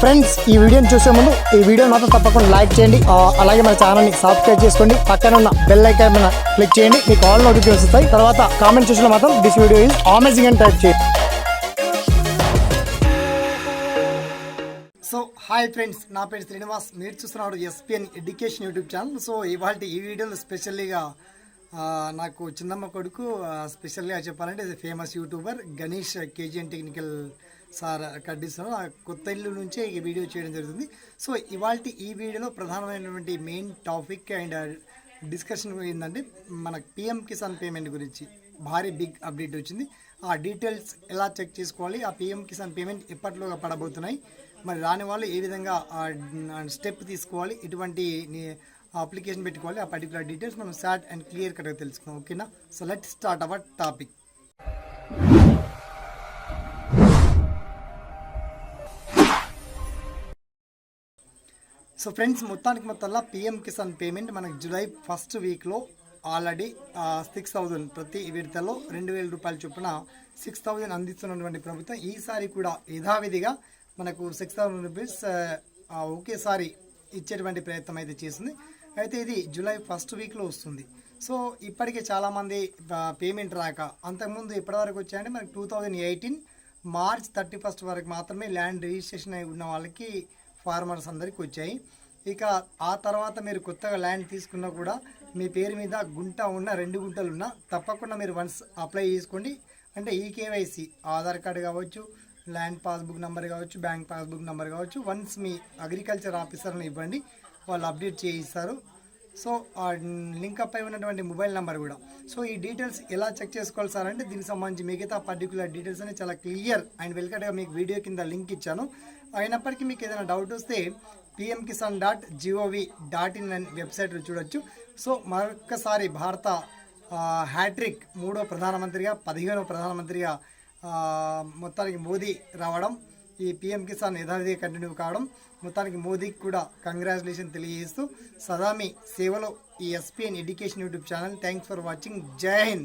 Friends ఈ వీడియోని చూసే ముందు ఈ వీడియో మాత్రం తప్పకుండా లైక్ చేయండి. అలాగే మన ఛానల్ని సబ్స్క్రైబ్ చేసుకోండి. పక్కన ఉన్న బెల్ ఐకాన్ మీద క్లిక్ చేయండి. మీకు ఆల్ నోటిఫికేషన్ వస్తాయి. తర్వాత కామెంట్ చూసిన మాత్రం దిస్ వీడియో ఈజ్ అమేజింగ్ అని టైప్ చేయండి. సో హాయ్ ఫ్రెండ్స్ నా పేరు శ్రీనివాస్. మీరు చూస్తున్నారు SPN education YouTube channel so ఇవాళ ఈ వీడియోలో స్పెషల్లీగా నాకు చిన్నమ్మ కొడుకు స్పెషల్గా చెప్పాలంటే famous YouTuber Ganesh KGN technical sir కడ్డిస్తున్నారు ఆ కొత్త ఇల్లు నుంచే ఈ వీడియో చేయడం జరుగుతుంది. సో ఇవాళ ఈ వీడియోలో ప్రధానమైనటువంటి మెయిన్ టాపిక్ అండ్ డిస్కషన్ ఏంటంటే మన పిఎం కిసాన్ పేమెంట్ గురించి. భారీ బిగ్ అప్డేట్ వచ్చింది. ఆ డీటెయిల్స్ ఎలా చెక్ చేసుకోవాలి? ఆ పిఎం కిసాన్ పేమెంట్ ఎప్పట్లోగా పడబోతున్నాయి? మరి రాని వాళ్ళు ఏ విధంగా స్టెప్ తీసుకోవాలి? ఇటువంటి అప్లికేషన్ పెట్టుకోవాలి? ఆ పర్టికులర్ డీటెయిల్స్ మనం సాట్ అండ్ క్లియర్ కట్గా తెలుసుకుందాం. ఓకేనా so let start our topic so friends మొత్తానికి మొత్తంలో పిఎం కిసాన్ పేమెంట్ మనకు జూలై ఫస్ట్ వీక్లో ఆల్రెడీ సిక్స్ థౌజండ్ ప్రతి విడతలో రెండు వేల రూపాయల చొప్పున సిక్స్ థౌజండ్ అందిస్తున్నటువంటి ప్రభుత్వం ఈసారి కూడా యథావిధిగా మనకు సిక్స్ థౌజండ్ రూపీస్ ఒకేసారి ఇచ్చేటువంటి ప్రయత్నం అయితే చేసింది. అయితే ఇది జూలై ఫస్ట్ వీక్లో వస్తుంది. సో ఇప్పటికే చాలామంది పేమెంట్ రాక అంతకుముందు ఎప్పటివరకు వచ్చాయంటే మనకి two thousand eighteen March thirty first వరకు మాత్రమే ల్యాండ్ రిజిస్ట్రేషన్ అయి ఉన్న వాళ్ళకి ఫార్మర్స్ అందరికి వచ్చాయి. ఇక ఆ తర్వాత మీరు కొత్తగా ల్యాండ్ తీసుకున్నా కూడా మీ పేరు మీద గుంట ఉన్న రెండు గుంటలు ఉన్నా తప్పకుండా మీరు వన్స్ అప్లై చేసుకోండి. అంటే ఈ కేవైసీ ఆధార్ కార్డు కావచ్చు ల్యాండ్ పాస్బుక్ నెంబర్ కావచ్చు బ్యాంక్ పాస్బుక్ నెంబర్ కావచ్చు వన్స్ మీ అగ్రికల్చర్ ఆఫీసర్ని ఇవ్వండి. వాళ్ళు అప్డేట్ చేయిస్తారు. సో ఆ లింక్ అప్ అయి ఉన్నటువంటి మొబైల్ నెంబర్ కూడా. సో ఈ డీటెయిల్స్ ఎలా చెక్ చేసుకోవాలి సార్ అంటే దీనికి సంబంధించి మిగతా పర్టికులర్ డీటెయిల్స్ అనేది చాలా క్లియర్ అండ్ వెల్కట్గా మీకు వీడియో కింద లింక్ ఇచ్చాను. అయినప్పటికీ మీకు ఏదైనా డౌట్ వస్తే PM Kisan dot G O V dot in అనే వెబ్సైట్లో చూడొచ్చు. సో మరొక్కసారి భారత హ్యాట్రిక్ మూడో ప్రధానమంత్రిగా పదిహేనో ప్రధానమంత్రిగా మొత్తానికి మోదీ రావడం ఈ పిఎం కిసాన్ యథావిధి కంటిన్యూ కావడం మొత్తానికి మోదీకి కూడా కంగ్రాచులేషన్ తెలియజేస్తూ సదామి సేవలో ఈ SPN education YouTube channel. Thanks for watching. జై హింద్.